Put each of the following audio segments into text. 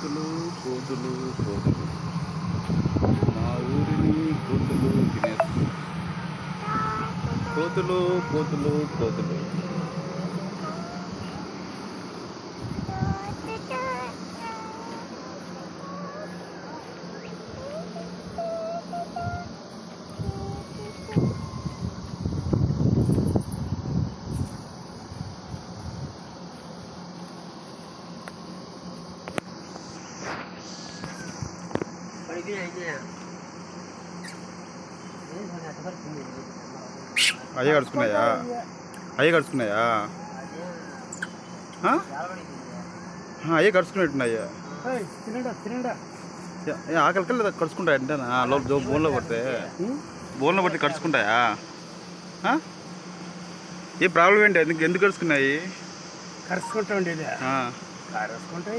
కోతులు కోతులు కోతులు. మా ఊరిని కోతులు తినేస్తుంది. కోతులు కోతులు కోతులు. అయ్యే కడుచుకున్నాయా? అయ్యే కడుచుకున్నాయా? అయ్యే కడుచుకున్నట్టున్నాయ్యా. తినడా తినడా? ఆకలికల్లా కడుచుకుంటాయి అంటే లోపల బోన్లో పడితే బోన్లో పడితే కడుచుకుంటాయా? ఏ ప్రాబ్లం ఏంటి? ఎందుకు ఎందుకు కడుచుకున్నాయి? కరుచుకుంటా ఉండేది? ఆ, కరుచుకుంటా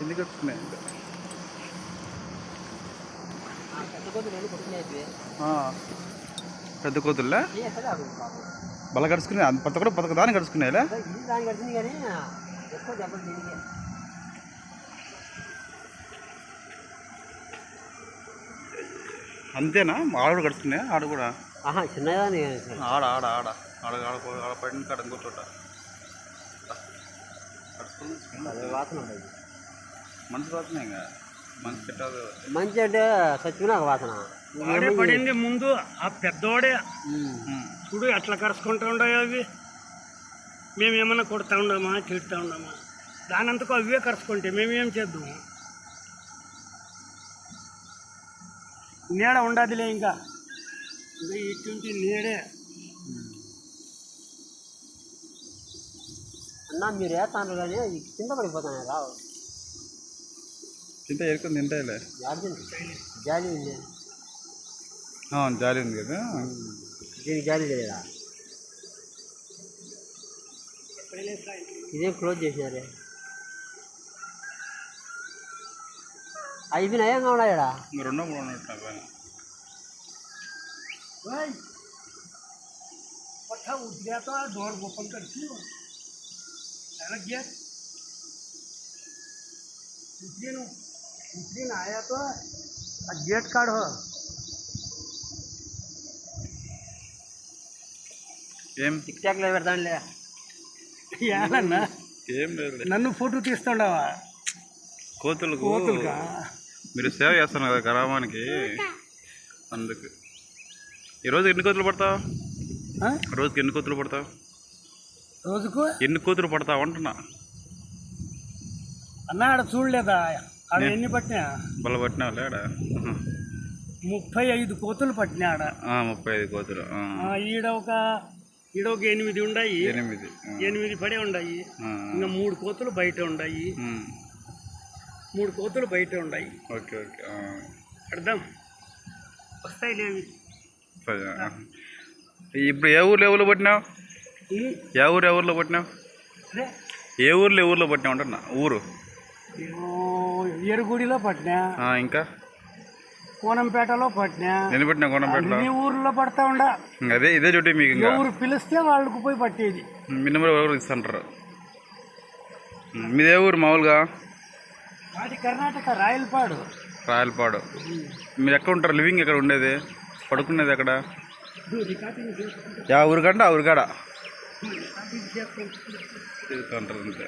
ఎందుకు కడుచుకున్నాయి అంటే ఆ. పెద్ద కోతుల్లా? బల కడుచుకున్నాయి అంత పత్త కూడా పతక దాన్ని దీనికి అంతేనా? ఆడ కూడా కడుచుకున్నాయా ఆడ కూడా? ఆహా చిన్నదాని ఆడ ఆడ ఆడ. ఆడ ఆడ ఆడ పడిన కాడ ఇంకో చోట మనసు రాతున్నాయి ఇంకా. మంచి అంటే చచ్చిపోయినాక వాసన. వాడే పడింది ముందు ఆ పెద్దోడే. చూడు ఎట్లా కరుచుకుంటూ ఉండవు అవి. మేము ఏమన్నా కొడతా ఉండమా తిడుతూ ఉండమా? దానంతకు అవే కరుచుకుంటే మేము ఏం చేద్దాము నీడ ఉండదులే ఇంకా. ఇంకా ఇటువంటి నీడే. అన్న మీరు వేస్తాను కానీ కింద పడిపోతాను రావు చింత ఎరుకొని తింటాయిలే జాలి జాలి ఉంది ఆ, జాలి ఉంది కదా దీనికి జాలి తెలియదా ఇదేం క్లోజ్ చేసినారే అయిపోయినాయా ఇంకా ఉన్నాయా ఇంకా రెండో మూడో ఉన్నట్టు నాకు పైన पट्टा उठ गया तो डोर ओपन करती हो लग गया उठिए ना उठिए ना आया तो गेट काढ़ो ఏం టిక్ టాక్లో పెడతానులే ఏమన్నా ఏం లేదు నన్ను ఫోటో తీస్తుండవా కోతులకు కోతులుగా మీరు సేవ చేస్తున్నారు కదా గ్రామానికి అందుకు ఈరోజు ఎన్ని కోతులు పడతావు ఆ? రోజుకి ఎన్ని కోతులు పడతావు రోజుకు ఎన్ని కోతులు పడతావు అంటున్నా అన్న ఆడ చూడలేదా ఆడ ఎన్ని పట్టినా బల పట్టినావు లేడ? ముప్పై ఐదు కోతులు పట్టినా ఆడ ముప్పై ఐదు కోతులు ఈడ ఒక ఈడ ఒక ఎనిమిది ఉన్నాయి ఎనిమిది ఎనిమిది పడే ఉన్నాయి ఆ, ఇంకా మూడు కోతులు బయట ఉన్నాయి ఉమ్, మూడు కోతులు బయట ఉన్నాయి ఓకే ఓకే అర్థం? వస్తాయి లేవి. ఇప్పుడు ఏ ఊర్లో ఏ ఊర్లో పట్టినావు? ఏ ఊరు ఏ ఊర్లో పట్టినావు? ఏ ఊర్లో ఏ ఊర్లో పట్టినావు అంటున్నా? ఊరు. ఎరుగుడిలో పట్టినా? ఇంకా? కోనంపేటలో పట్టినా? నేను పట్టినా కొనపేటలో? అన్ని ఊర్లో పడతా ఉండా. అదే ఇదే చుట్టి మీకు ఇంకా? ఎవరు పిలిస్తే వాళ్ళకు పోయి పట్టేది. మీ నెంబర్ ఎవరు ఇస్తుంటారు? మీది ఊరు మామూలుగా? మాది కర్ణాటక రాయలపాడు. రాయలపాడు. మీరు ఎక్కడ ఉంటారు? లివింగ్ ఎక్కడ ఉండేది? పడుకునేది ఎక్కడ? యా ఊరికంటే ఆ ఊరికాడ. తిరుగుతుంటారు అంతే.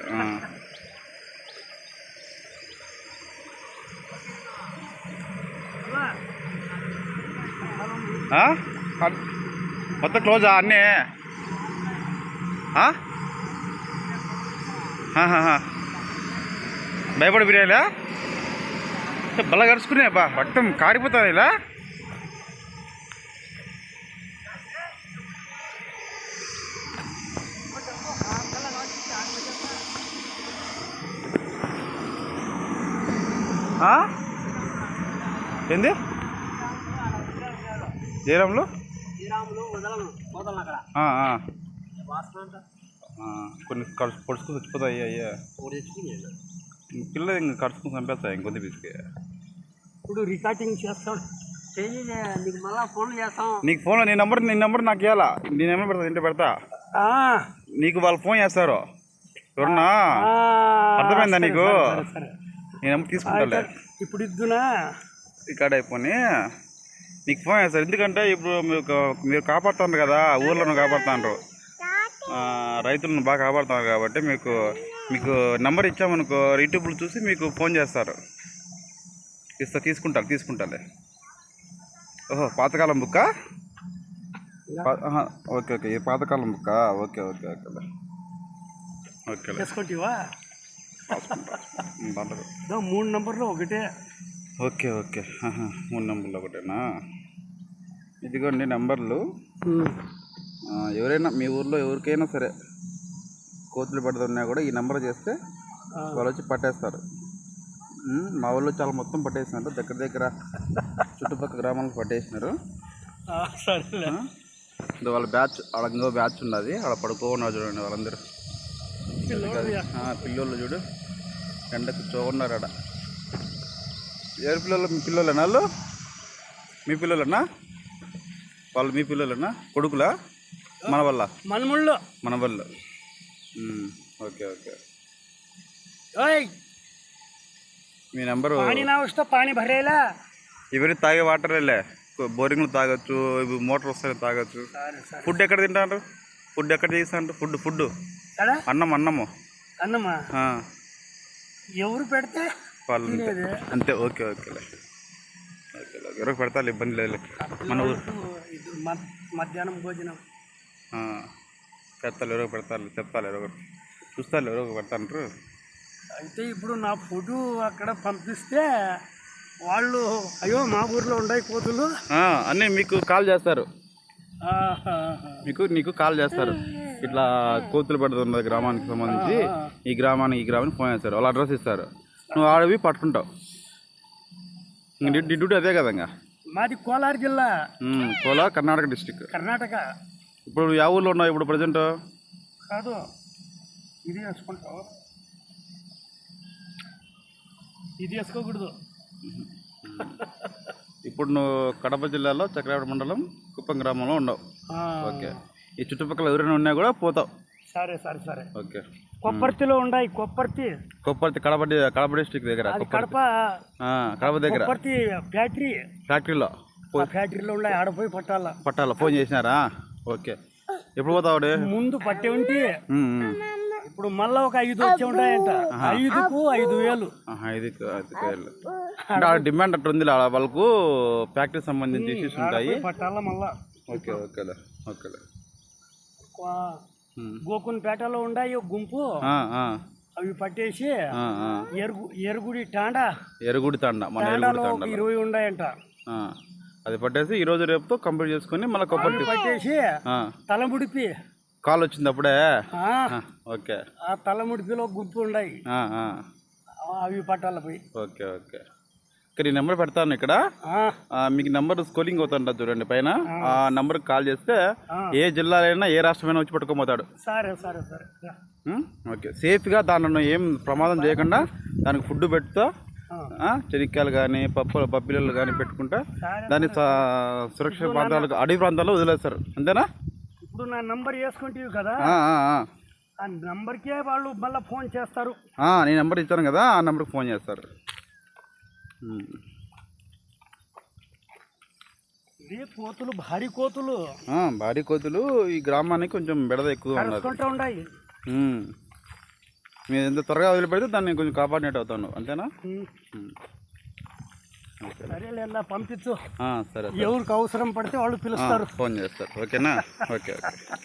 మొత్తం క్లోజా? అన్నీ? భయపడి బిర్యానీలా బల్ల కరుచుకునే బా మొత్తం కారిపోతుంది ఇలా. ఏంది జయరాములు శ్రీరాములు వదలను వదలను అక్కడ ఆ, ఆ. వాసన అంట ఆ, కొన్ని కడుచు పొడుచుకుని చచ్చిపోతాయి అయ్యా. పిల్లలు ఇంక కడుచుకుని చంపేస్తాయి ఇంకొంది పిసికి. ఇప్పుడు రికార్డింగ్ చేస్తాం. చేయి నీకు మళ్ళా చేస్తాం. నీకు ఫోన్లో నీ నెంబర్ నీ నెంబర్ నాకు ఇవ్వాలా నీ నెంబర్ పెడతా ఇంటి పెడతా? నీకు వాళ్ళు ఫోన్ చేస్తారు. ఎవరన్నా? అర్థమైందా నీకు? సరే. నేను తీసుకుంటాలే. ఇప్పుడు ఇద్దునా ఇక్కడ అయిపోయి నీకు ఫోన్ చేస్తారు ఎందుకంటే ఇప్పుడు మీకు మీరు కాపాడుతున్నారు కదా ఊర్లను కాపాడుతున్నారు. రైతులను బాగా కాపాడుతున్నారు కాబట్టి మీకు మీకు నెంబర్ ఇచ్చామనుకో యూట్యూబ్లో చూసి మీకు ఫోన్ చేస్తారు. ఇస్తా తీసుకుంటారు తీసుకుంటాలే ఓహో పాతకాలం బుక్కా? ఓకే ఓకే ఈ పాతకాలం బుక్కా? ఓకే ఓకే ఓకే ఇదో మూడు నంబర్లు ఒకటే. Okay okay. మూడు నెంబర్లు ఒకటేనా? ఇదిగోండి నెంబర్లు. ఎవరైనా మీ ఊర్లో ఎవరికైనా సరే కోతులు పడుతున్నా కూడా ఈ నెంబర్ చేస్తే వాళ్ళు వచ్చి పట్టేస్తారు. మా ఊళ్ళో చాలా మొత్తం పట్టేసినారు దగ్గర దగ్గర చుట్టుపక్కల గ్రామాలకు పట్టేసినారు. ఇది వాళ్ళ బ్యాచ్ వాళ్ళ ఇంకో బ్యాచ్ ఉన్నది. అక్కడ పడుకోన్నారు చూడండి వాళ్ళందరూ. పిల్లోళ్ళు చూడు. ఎండకు చూడన్నారు ఆడ ఎవరి పిల్లలు? మీ పిల్లలేనా వాళ్ళు? మీ పిల్లలేనా? వాళ్ళు మీ పిల్లలేనా? కొడుకులా? మన వల్ల మనముళ్ళు మన వల్ల ఓకే ఓకే. మీ నెంబరు పానీ భరేలా? ఇవన్నీ తాగే వాటరేలే. బోరింగ్లు తాగొచ్చు ఇవి మోటార్ వస్తాయి తాగొచ్చు. ఫుడ్ ఎక్కడ తింటారు? ఫుడ్ ఎక్కడ చేస్తాంటారు ఫుడ్ ఫుడ్ అన్నం అన్నము. అన్నమ్మా ఆ, ఎవరు పెడితే? వాళ్ళు అంతే. ఓకే ఓకేలే ఓకేలే ఎవరికి పెడతారు ఇబ్బంది లేదు. మన ఊరు. మధ్యాహ్నం భోజనం. చెప్తారు ఎవరో పెడతారు? చెప్తారు ఎవరో. చూస్తారు ఎవరో ఒకరు పెడతాంటారు అయితే ఇప్పుడు నా ఫోటో అక్కడ పంపిస్తే వాళ్ళు అయ్యో మా ఊర్లో ఉన్నాయి కోతులు. అన్నీ మీకు కాల్ చేస్తారు. మీకు నీకు కాల్ చేస్తారు. ఇట్లా కోతులు పెడుతున్న గ్రామానికి సంబంధించి ఈ గ్రామానికి ఈ గ్రామానికి ఫోన్ చేస్తారు. వాళ్ళు అడ్రస్ ఇస్తారు. నువ్వు ఆడవి పట్టుకుంటావు. నీ- నీ డ్యూటీ అదే కదా ఇంకా మాది కోలార్ జిల్లా. కోలా కర్ణాటక డిస్టిక్ కర్ణాటక. ఇప్పుడు నువ్వు యా ఊర్లో ఉన్నావు ఇప్పుడు ప్రజెంట్? కాదు. ఇది వేసుకుంటావు. ఇది వేసుకోకూడదు. ఇప్పుడు నువ్వు కడప జిల్లాలో చక్రవాడ మండలం కుప్పం గ్రామంలో ఉండవు ఆ, ఓకే. ఈ చుట్టుపక్కల ఎవరైనా ఉన్నా కూడా పోతావు. సరే సరే సరే. ఓకే. కొప్పర్తిలో ఉన్నాయి కొప్పర్తి. కొప్పర్తి కడప కడప డిస్టిక్ దగ్గర అది కడప ఆ, కడప దగ్గర. కొప్పర్తి ఫ్యాక్టరీ. ఫ్యాక్టరీలో. ఫ్యాక్టరీలో ఉన్నాయి ఆడపోయి పట్టాల. పట్టాల ఫోన్ చేసినారా? ఓకే. ఎప్పుడు పోతావుడే ముందు పట్టే ఉంటే. ఇప్పుడు మళ్ళా ఒక ఐదు వచ్చి ఉంటాయంట. ఐదుకు ఐదు వేలు. ఆహా, ఇది క- ఇది కాయలు. అంటే డిమాండ్ అట్లా ఉంది వాళ్ళకు ఫ్యాక్టరీ సంబంధించి ఇష్యూస్ ఉంటాయి. పట్టాల మళ్ళా. ఓకే ఓకేలే ఓకేలే. గోకున్పేటలో ఉన్నాయి ఒక గుంపు. అవి పట్టేసి. ఎరుగు ఎరుగుడి టాండా ఎరుగుడి తండ మన ఎరుగుడి తండ ఇరవై ఉన్నాయంట అది పట్టేసి ఈ రోజు రేపుతో కంప్లీట్ చేసుకొని మళ్ళీ కొప్పటి పట్టేసి తలముడిపి కాల్ వచ్చింది అప్పుడే? ఓకే. ఆ తలముడిపిలో గుంపు ఉన్నాయి అవి పట్టాల పోయి. Okay okay. ఇక్కడ ఈ నెంబర్ పెడతాను ఇక్కడ. మీకు నెంబర్ స్కోలింగ్ అవుతుంట చూడండి పైన. ఆ. నెంబర్కి కాల్ చేస్తే. ఏ జిల్లాలైనా ఏ రాష్ట్రమైనా వచ్చి పట్టుకోపోతాడు సరే సరే సరే? ఓకే. సేఫ్గా దానిలో ఏం ప్రమాదం చేయకుండా దానికి ఫుడ్ పెడుతూ చెనిక్కాయలు కానీ పప్పు పప్పిల్లలు కానీ పెట్టుకుంటా దాన్ని సురక్షిత ప్రాంతాలకు అడవి ప్రాంతాల్లో వదిలేస్తారు. అంతేనా? ఇప్పుడు నా నంబర్ వేసుకుంటేవి కదా? ఆ, నంబర్కే వాళ్ళు మళ్ళీ ఫోన్ చేస్తారు. నేను నెంబర్ ఇచ్చాను కదా ఆ నెంబర్కి ఫోన్ చేస్తారు. కోతులు భారీ కోతులు. భారీ కోతులు ఈ గ్రామానికి కొంచెం బెడద ఎక్కువ ఉన్నాయి. మీరు ఎంత త్వరగా వదిలిపెడితే దాన్ని కొంచెం కాపాడినట్టు అవుతాను. అంతేనా? పంపించు. సరే ఎవరికి అవసరం పడితే వాళ్ళు పిలుస్తారు. ఫోన్ చేస్తారు. ఓకేనా? Okay okay.